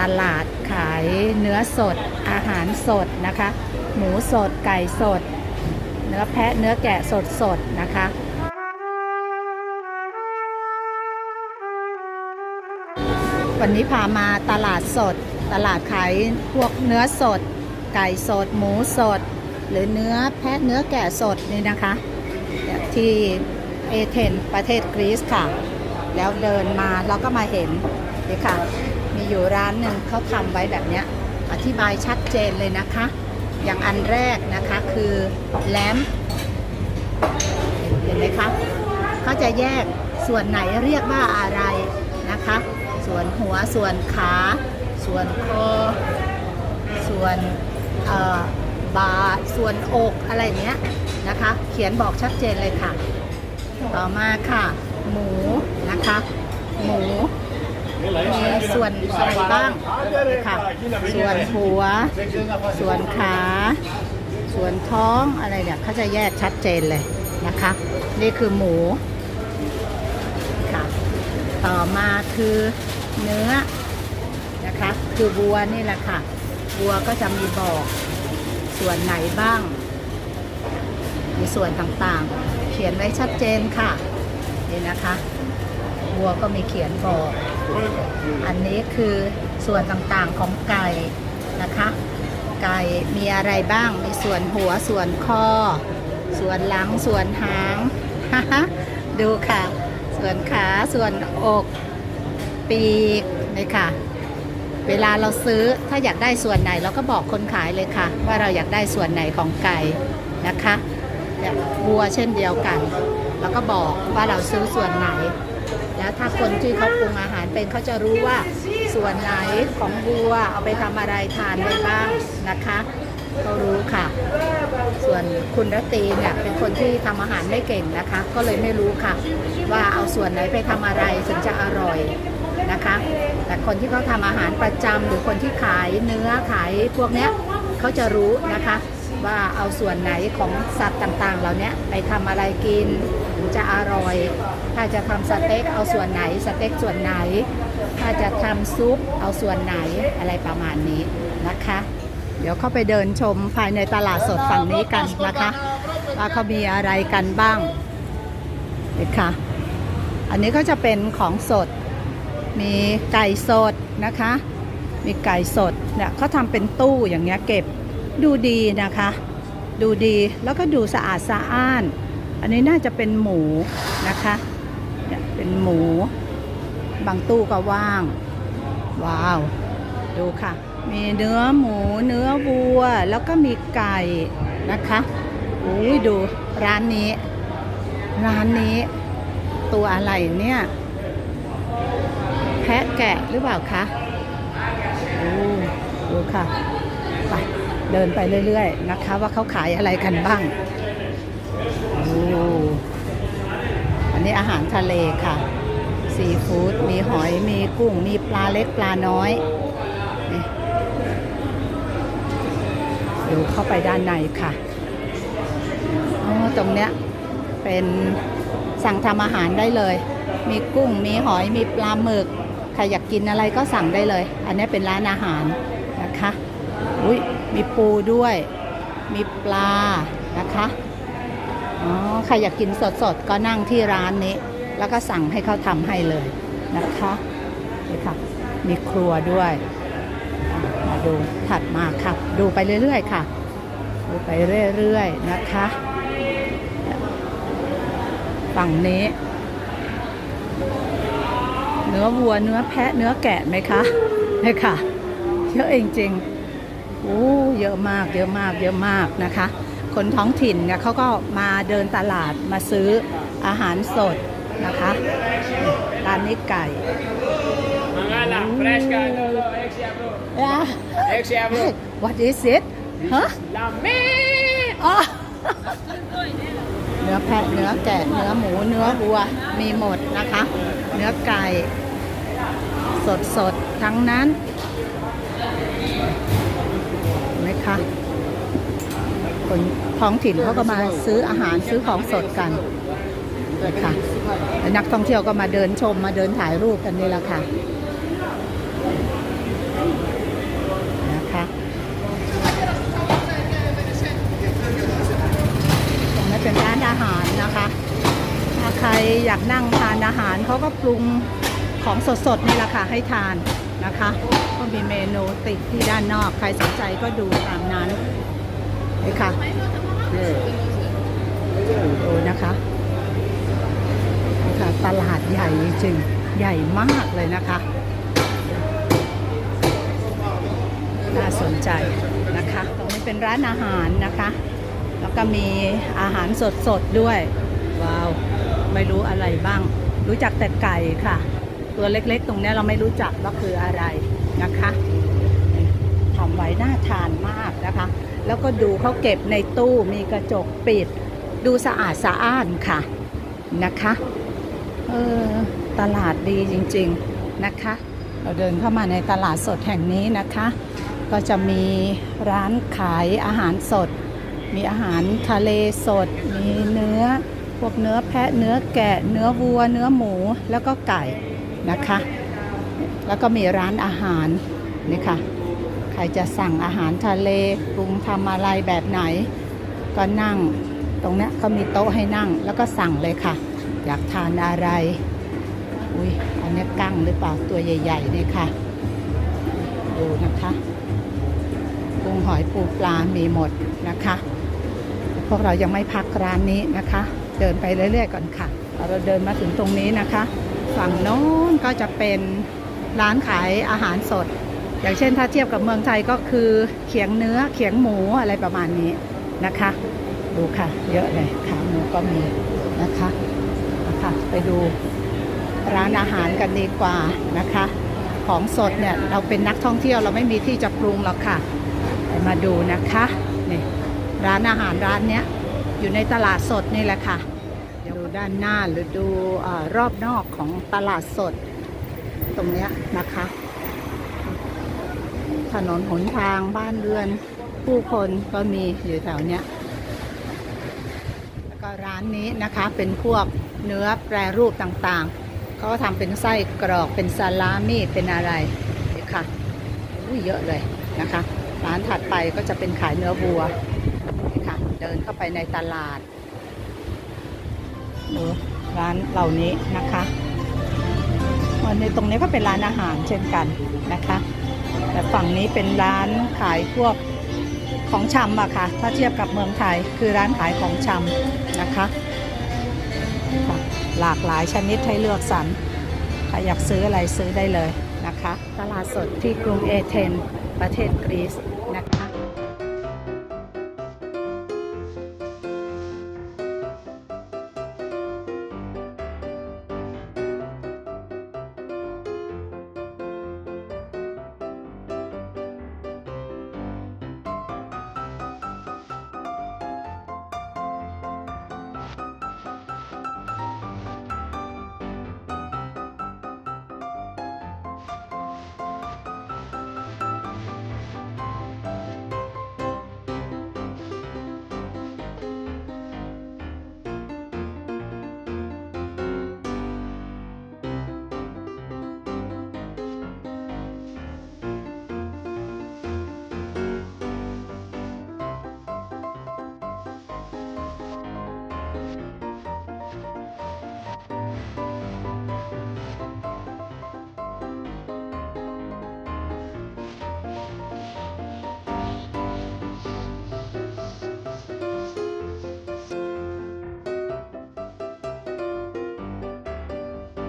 ตลาดขายเนื้อสดอาหารสดนะคะ หมูสดไก่สด เนื้อแพะเนื้อแกะสดสดนะคะวันนี้พามาตลาดสด ตลาดขายพวกเนื้อสด ไก่สด หมูสด หรือเนื้อแพะเนื้อแกะสดนี่นะคะที่เอเธนส์ประเทศกรีซค่ะ แล้วเดินมาเราก็มาเห็นนี่ค่ะ อยู่ร้านหนึ่งเขาทำไว้แบบเนี้ยอธิบายชัดเจนเลยนะคะ อย่างอันแรกนะคะคือแลมเห็นไหมคะเขาจะแยกส่วนไหนเรียกว่าอะไรนะคะ ส่วนหัวส่วนขา ส่วนคอส่วนเออบาส่วนอกอะไรเนี้ยนะคะ เขียนบอกชัดเจนเลยค่ะ ต่อมาค่ะ หมูนะคะ หมู ส่วนอะไรบ้างค่ะส่วนหัว ส่วนขา ส่วนท้องอะไรเนี่ยเขาจะแยกชัดเจนเลยนะคะ นี่คือหมูค่ะต่อมาคือเนื้อนะคะคือวัวนี่แหละค่ะวัวก็จะมีบอกส่วนไหนบ้างมีส่วนต่างๆ เขียนไว้ชัดเจนค่ะนี่นะคะ วัวก็มีเขียนบอก อันนี้คือส่วนต่างๆของไก่นะคะ ไก่มีอะไรบ้าง มีส่วนหัวส่วนคอ ส่วนหลังส่วนหาง ดูค่ะ ส่วนขาส่วนอกปีกนี่ค่ะ เวลาเราซื้อถ้าอยากได้ส่วนไหนเราก็บอกคนขายเลยค่ะ ว่าเราอยากได้ส่วนไหนของไก่นะคะแบบวัวเช่นเดียวกัน แล้วก็บอกว่าเราซื้อส่วนไหน แล้วถ้าคนที่เขาปรุงอาหารเป็นเขาจะรู้ว่าส่วนไหนของวัวเอาไปทำอะไรทานได้บ้างนะคะเขารู้ค่ะ ส่วนคุณรตีเนี่ยเป็นคนที่ทำอาหารไม่เก่งนะคะ ก็เลยไม่รู้ค่ะ ว่าเอาส่วนไหนไปทำอะไรถึงจะอร่อยนะคะ แต่คนที่เขาทำอาหารประจำหรือคนที่ขายเนื้อขายพวกเนี้ยเขาจะรู้นะคะ ว่าเอาส่วนไหนของสัตว์ต่างๆ เหล่านี้ไปทำอะไรกินถึงจะอร่อย ถ้าจะทำสเต็กเอาส่วนไหนสเต็กส่วนไหน ถ้าจะทำซุปเอาส่วนไหนอะไรประมาณนี้นะคะ เดี๋ยวเข้าไปเดินชมภายในตลาดสดฝั่งนี้กันนะคะว่าเขามีอะไรกันบ้างเด็กค่ะอันนี้ก็จะเป็นของสด มีไก่สดนะคะ มีไก่สดเนี่ยเขาทำเป็นตู้อย่างเงี้ยเก็บ ดูดีนะคะ ดูดีแล้วก็ดูสะอาดสะอ้าน อันนี้น่าจะเป็นหมูนะคะเนี่ยเป็นหมู บางตู้ก็ว่าง ว้าว ดูค่ะ มีเนื้อหมูเนื้อวัว แล้วก็มีไก่นะคะอุ้ยดูร้านนี้ ร้านนี้ ตัวอะไรเนี่ยแพะแกะหรือเปล่าคะ โอ้ดูค่ะ ไป เดินไปเรื่อยๆนะคะ ว่าเขาขายอะไรกันบ้างอันนี้อาหารทะเลค่ะ ซีฟู้ดมีหอยมีกุ้ง มีปลาเล็กปลาน้อยดูเข้าไปด้านในค่ะอ๋อตรงเนี้ยเป็นสั่งทำอาหารได้เลย มีกุ้ง มีหอย มีปลาหมึก ใครอยากกินอะไรก็สั่งได้เลย อันนี้เป็นร้านอาหารนะคะ อุ้ยมีปูด้วย มีปลานะคะอ๋อใครอยากกินสดๆ ก็นั่งที่ร้านนี้ แล้วก็สั่งให้เขาทำให้เลยนะคะนี่ค่ะ มีครัวด้วย มาดูถัดมาค่ะ ดูไปเรื่อยๆค่ะ ดูไปเรื่อยๆนะคะ ฝั่งนี้ เนื้อวัวเนื้อแพะเนื้อแกะไหมคะนี่ค่ะเยอะจริงๆ อ้เยอะมากเยอะมากเยอะมากนะคะ คนท้องถิ่นเนี่ยเขาก็มาเดินตลาดมาซื้ออาหารสดนะคะนี่ร้านนี้ไก่ Mangala, fresca, no, no, exia, bro. อะ Exia, bro. What is it ฮะ La me. อ๋อเนื้อแพะเนื้อแกะเนื้อหมูเนื้อวัวมีหมดนะคะ เนื้อไก่ สดสดๆทั้งนั้น คะ คนท้องถิ่นเขาก็มาซื้ออาหารซื้อของสดกันเลยค่ะนักท่องเที่ยวก็มาเดินชมมาเดินถ่ายรูปกันนี่แหละค่ะนะคะตรงนี้เป็นร้านอาหารนะคะถ้าใครอยากนั่งทานอาหารเขาก็ปรุงของสดๆนี่แหละค่ะให้ทาน นะคะ ก็มีเมนูติดที่ด้านนอก ใครสนใจก็ดูตามนั้นนี่ค่ะดูนะคะนี่ค่ะตลาดใหญ่จริงใหญ่มากเลยนะคะ น่าสนใจนะคะ ตรงนี้เป็นร้านอาหารนะคะ แล้วก็มีอาหารสดๆด้วย ว้าว ไม่รู้อะไรบ้าง รู้จักแต่ไก่ค่ะ ตัวเล็กๆ ตรงนี้เราไม่รู้จักว่าคืออะไรนะคะทำไว้น่าทานมากนะคะ แล้วก็ดูเขาเก็บในตู้มีกระจกปิด ดูสะอาดสะอ้านค่ะนะคะเออตลาดดีจริงๆนะคะ เราเดินเข้ามาในตลาดสดแห่งนี้นะคะ ก็จะมีร้านขายอาหารสด มีอาหารทะเลสด มีเนื้อพวกเนื้อแพะเนื้อแกะ เนื้อวัว เนื้อหมูแล้วก็ไก่ นะคะ แล้วก็มีร้านอาหารนี่ค่ะ ใครจะสั่งอาหารทะเลปรุงทำอะไรแบบไหน ก็นั่งตรงนี้เขามีโต๊ะให้นั่งแล้วก็สั่งเลยค่ะ อยากทานอะไรอุ้ยอันนี้กั้งหรือเปล่าตัวใหญ่ๆเนี่ยค่ะ ดูนะคะกุ้งหอยปูปลา มีหมดนะคะ พวกเรายังไม่พักร้านนี้นะคะ เดินไปเรื่อยๆก่อนค่ะ เราเดินมาถึงตรงนี้นะคะ ฝั่งโน้นก็จะเป็นร้านขายอาหารสด อย่างเช่นถ้าเทียบกับเมืองไทยก็คือเขียงเนื้อเขียงหมูอะไรประมาณนี้นะคะ ดูค่ะ เยอะเลยขาหมูก็มีนะคะนะคะไปดูร้านอาหารกันดีกว่านะคะ ของสดเนี่ยเราเป็นนักท่องเที่ยวเราไม่มีที่จะปรุงหรอกค่ะมาดูนะคะนี่ร้านอาหารร้านเนี้ยอยู่ในตลาดสดนี่แหละค่ะ ด้านหน้าหรือดูอรอบนอกของตลาดสด ตรงเนี้ยนะคะ ถนนหนทางบ้านเรือน ผู้คนก็มีอยู่แถวเนี้ยแล้วก็ร้านนี้นะคะเป็นพวกเนื้อแปรรูปต่างๆเขาก็ทำเป็นไส้กรอกเป็นซาลามี่เป็นอะไรนี่ค่ะอุ้ยเยอะเลยนะคะ ร้านถัดไปก็จะเป็นขายเนื้อวัวนี่ค่ะเดินเข้าไปในตลาด ดูร้านเหล่านี้นะคะวันนี้ตรงนี้ก็เป็นร้านอาหารเช่นกันนะคะ แต่ฝั่งนี้เป็นร้านขายพวกของชำอะค่ะ ถ้าเทียบกับเมืองไทยคือร้านขายของชำนะคะ หลากหลายชนิดให้เลือกสรรใครอยากซื้ออะไรซื้อได้เลยนะคะ ตลาดสดที่กรุงเอเธนส์ประเทศกรีซ